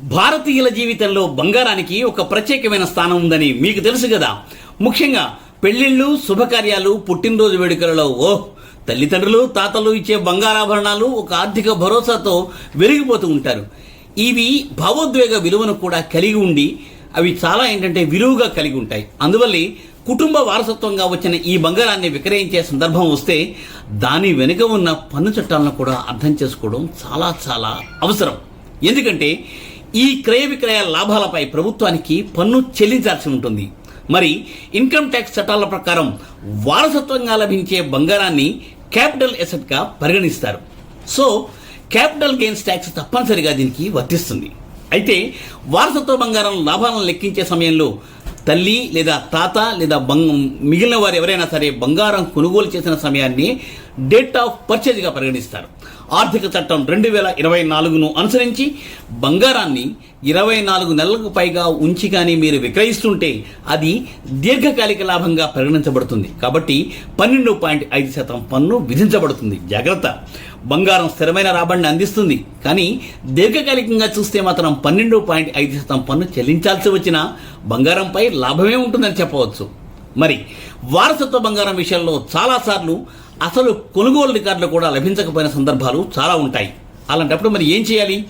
భారతీయుల జీవితంలో బంగారానికి ఒక ప్రత్యేకమైన స్థానం ఉందని మీకు తెలుసు కదా. ముఖ్యంగా పెళ్ళిళ్ళు శుభకార్యాలు పుట్టినరోజు వేడుకలలో ఓ తల్లిదండ్రులు తాతలు ఇచ్చే బంగారాభరణాలు ఒక ఆర్థిక భరోసాతో వెలిగిపోతూ ఉంటారు. ఇవి భావోద్వేగ విలువను కూడా కలిగి ఉండి అవి చాలా ఏంటంటే విలువగా కలిగి ఉంటాయి. అందువల్లే కుటుంబ వారసత్వంగా వచ్చిన ఈ బంగారాన్ని విక్రయించే సందర్భం వస్తే దాని వెనుక ఉన్న పన్ను చట్టాలను కూడా అర్థం చేసుకోవడం చాలా చాలా అవసరం. ఎందుకంటే ఈ క్రయ విక్రయ లాభాలపై ప్రభుత్వానికి పన్ను చెల్లించాల్సి ఉంటుంది. మరి ఇన్కమ్ ట్యాక్స్ చట్టాల ప్రకారం వారసత్వంగా లభించే బంగారాన్ని క్యాపిటల్ ఎసెట్గా పరిగణిస్తారు. సో క్యాపిటల్ గెయిన్స్ ట్యాక్స్ తప్పనిసరిగా దీనికి వర్తిస్తుంది. అయితే వారసత్వ బంగారం లాభాలను లెక్కించే సమయంలో తల్లి లేదా తాత లేదా బంగ మిగిలిన వారు ఎవరైనా సరే బంగారం కొనుగోలు చేసిన సమయాన్ని డేట్ ఆఫ్ పర్చేజ్గా పరిగణిస్తారు. ఆర్థిక చట్టం రెండు వేల ఇరవై నాలుగును అనుసరించి బంగారాన్ని ఇరవై నాలుగు నెలలకు పైగా ఉంచి కానీ మీరు విక్రయిస్తుంటే అది దీర్ఘకాలిక లాభంగా పరిగణించబడుతుంది. కాబట్టి పన్నెండు పాయింట్ ఐదు శాతం పన్ను విధించబడుతుంది. జాగ్రత్త. బంగారం స్థిరమైన రాబడిని అందిస్తుంది. కానీ దీర్ఘకాలికంగా చూస్తే మాత్రం పన్నెండు పాయింట్ ఐదు శాతం పన్ను చెల్లించాల్సి వచ్చిన బంగారంపై లాభమే ఉంటుందని చెప్పవచ్చు. మరి వారసత్వ బంగారం విషయంలో చాలాసార్లు అసలు కొనుగోలు రికార్డులు కూడా లభించకపోయిన సందర్భాలు చాలా ఉంటాయి. అలాంటప్పుడు మరి ఏం చేయాలి?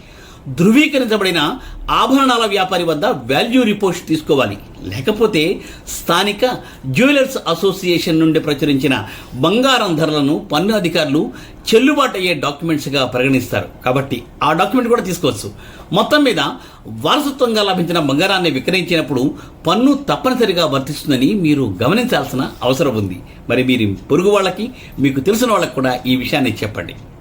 ధృవీకరించబడిన ఆభరణాల వ్యాపారి వద్ద వాల్యూ రిపోర్ట్ తీసుకోవాలి. లేకపోతే స్థానిక జ్యువెలర్స్ అసోసియేషన్ నుండి ప్రచురించిన బంగారం ధరలను పన్ను అధికారులు చెల్లుబాటు అయ్యే డాక్యుమెంట్స్గా పరిగణిస్తారు. కాబట్టి ఆ డాక్యుమెంట్ కూడా తీసుకోవచ్చు. మొత్తం మీద వారసత్వంగా లభించిన బంగారాన్ని విక్రయించినప్పుడు పన్ను తప్పనిసరిగా వర్తిస్తుందని మీరు గమనించాల్సిన అవసరం ఉంది. మరి మీరు పొరుగు వాళ్ళకి మీకు తెలిసిన వాళ్ళకి కూడా ఈ విషయాన్ని చెప్పండి.